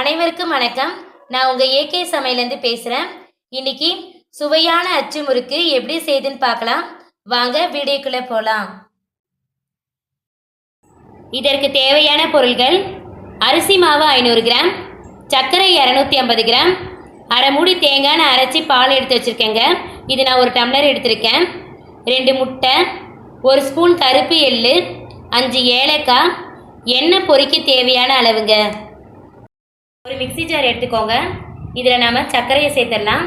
அனைவருக்கும் வணக்கம். நான் உங்கள் ஏகே சமையலேருந்து பேசுகிறேன் இன்னைக்கு சுவையான அச்சு முறுக்கு எப்படி செய்யுதுன்னு பார்க்கலாம். வாங்க வீடியோக்குள்ளே போகலாம் இதற்கு தேவையான பொருள்கள் அரிசி மாவு ஐநூறு கிராம் சர்க்கரை இரநூத்தி ஐம்பது கிராம் அரை மூடி தேங்காய் நான் அரைச்சி பால் எடுத்து வச்சுருக்கேங்க. இது நான் ஒரு டம்ளர் எடுத்திருக்கேன். ரெண்டு முட்டை ஒரு ஸ்பூன் கருப்பு எள்ளு அஞ்சு ஏலக்காய் எண்ணெய் பொறிக்க தேவையான அளவுங்க. ஒரு மிக்ஸி ஜார் எடுத்துக்கோங்க. இதில் நாம் சர்க்கரையை சேர்த்துடலாம்.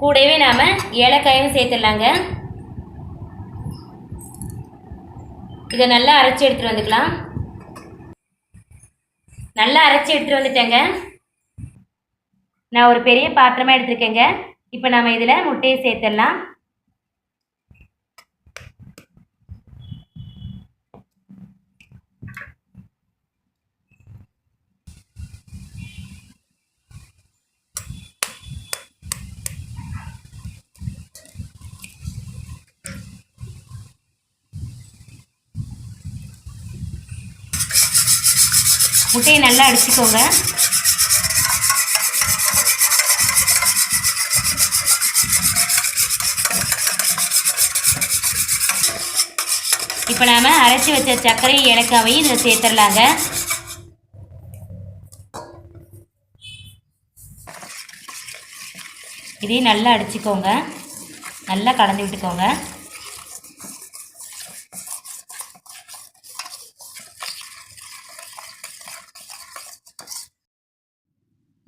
கூடவே நாம் ஏலக்காயும் சேர்த்துடலாங்க. இதை நல்லா அரைச்சி எடுத்துகிட்டு வந்துக்கலாம். நல்லா அரைச்சி எடுத்துகிட்டு வந்துட்டேங்க. நான் ஒரு பெரிய பாத்திரமாக எடுத்துருக்கேங்க. இப்போ நாம் இதில் முட்டையை சேர்த்துடலாம். முட்டையை நல்லா அடிச்சுக்கோங்க. இப்போ நாம் அரைச்சி வச்ச சர்க்கரை ஏலக்காவையும் இதில் சேர்த்துடலாங்க இதையும் நல்லா அடிச்சுக்கோங்க. நல்லா கலந்து விட்டுக்கோங்க.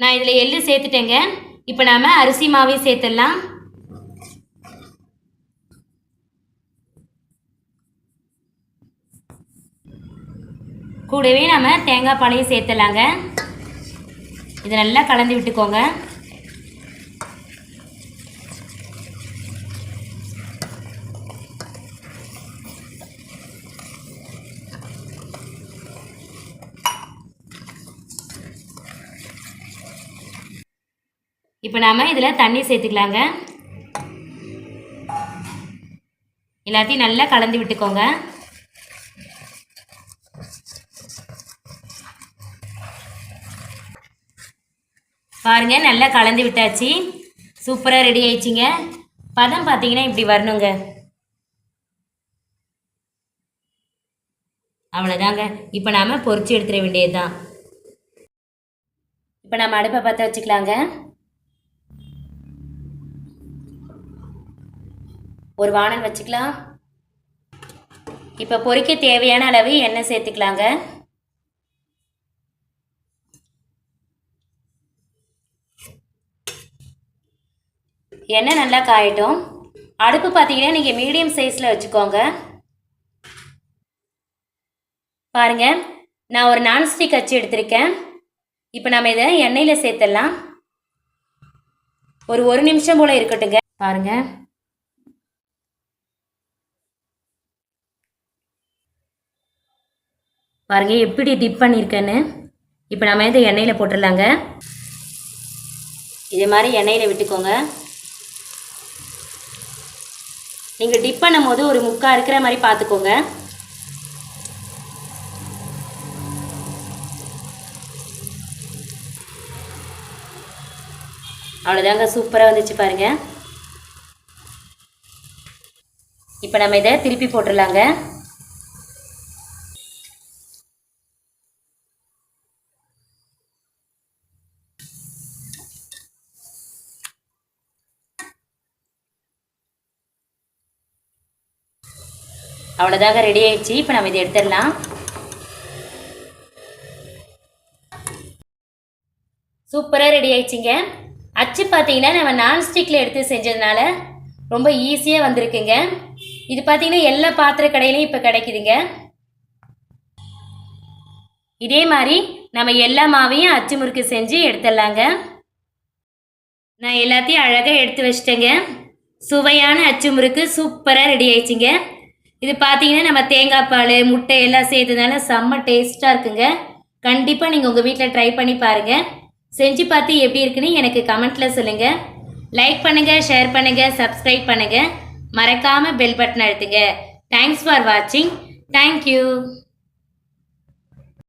நான் இதில் எள்ளு சேர்த்துட்டேங்க. இப்போ நாம் அரிசி மாவையும் சேர்த்துடலாம். கூடவே நம்ம தேங்காய் பாலையும் சேர்த்துடலாங்க. இதை நல்லா கலந்து விட்டுக்கோங்க. இப்போ நாம் இதில் தண்ணி சேர்த்துக்கலாங்க. எல்லாத்தையும் நல்லா கலந்து விட்டுக்கோங்க. பாருங்கள் நல்லா கலந்து விட்டாச்சு. சூப்பராக ரெடி ஆயிடுச்சிங்க. பதம் பார்த்தீங்கன்னா இப்படி வரணுங்க. அவ்வளோதாங்க. இப்போ நாம் பொறிச்சு எடுத்துட வேண்டியது தான் இப்போ நம்ம அடுப்பை பற்ற வச்சுக்கலாங்க. ஒரு வானல் வச்சுக்கலாம். இப்போ பொறிக்க தேவையான அளவு எண்ணெய் சேர்த்துக்கலாங்க. எண்ணெய் நல்லா காயட்டும். அடுப்பு பார்த்தீங்கன்னா நீங்கள் மீடியம் சைஸில் வச்சுக்கோங்க. பாருங்கள் நான் ஒரு நான்ஸ்டிக் அச்சு எடுத்திருக்கேன். இப்போ நம்ம இதை எண்ணெயில் சேர்த்துடலாம். ஒரு ஒரு நிமிஷம் போல் இருக்கட்டுங்க. பாருங்கள் பாருங்க எப்படி டிப் பண்ணியிருக்கேன்னு இப்போ நம்ம இதை எண்ணெயில் போட்டுடலாங்க. இதே மாதிரி எண்ணெயில் விட்டுக்கோங்க. நீங்கள் டிப் பண்ணும் போது ஒரு முக்கா இருக்கிற மாதிரி பார்த்துக்கோங்க. அவ்வளோதாங்க சூப்பராக வந்துச்சு பாருங்க. இப்போ நம்ம இதை திருப்பி போட்டுடலாங்க. அவ்வளோதாங்க ரெடி ஆயிடுச்சு. இப்போ நம்ம இதை எடுத்துடலாம். சூப்பராக ரெடி ஆயிடுச்சிங்க. அச்சு பார்த்தீங்கன்னா நம்ம நான்ஸ்டிக்கில் எடுத்து செஞ்சதுனால ரொம்ப ஈஸியாக வந்திருக்குங்க. இது பார்த்தீங்கன்னா எல்லா பாத்திர கடையிலையும் இப்போ கிடைக்குதுங்க. இதே மாதிரி நம்ம எல்லா மாவையும் அச்சு முறுக்கு செஞ்சு எடுத்துடலாங்க. நான் எல்லாத்தையும் அழகாக எடுத்து வச்சிட்டேங்க. சுவையான அச்சு முறுக்கு சூப்பராக ரெடி ஆயிடுச்சுங்க. இது பார்த்தீங்கன்னா நம்ம தேங்காய் பால் முட்டை எல்லாம் சேர்த்ததுனால செம்ம டேஸ்ட்டாக இருக்குங்க. கண்டிப்பாக நீங்கள் உங்கள் வீட்டில் ட்ரை பண்ணி பாருங்கள் செஞ்சு பார்த்து எப்படி இருக்குன்னு எனக்கு கமெண்ட்டில் சொல்லுங்கள் லைக் பண்ணுங்கள் ஷேர் பண்ணுங்கள் சப்ஸ்கிரைப் பண்ணுங்கள் மறக்காமல் பெல் பட்டன் அழுத்துங்க. தேங்க்ஸ் ஃபார் வாட்சிங் தேங்க்யூ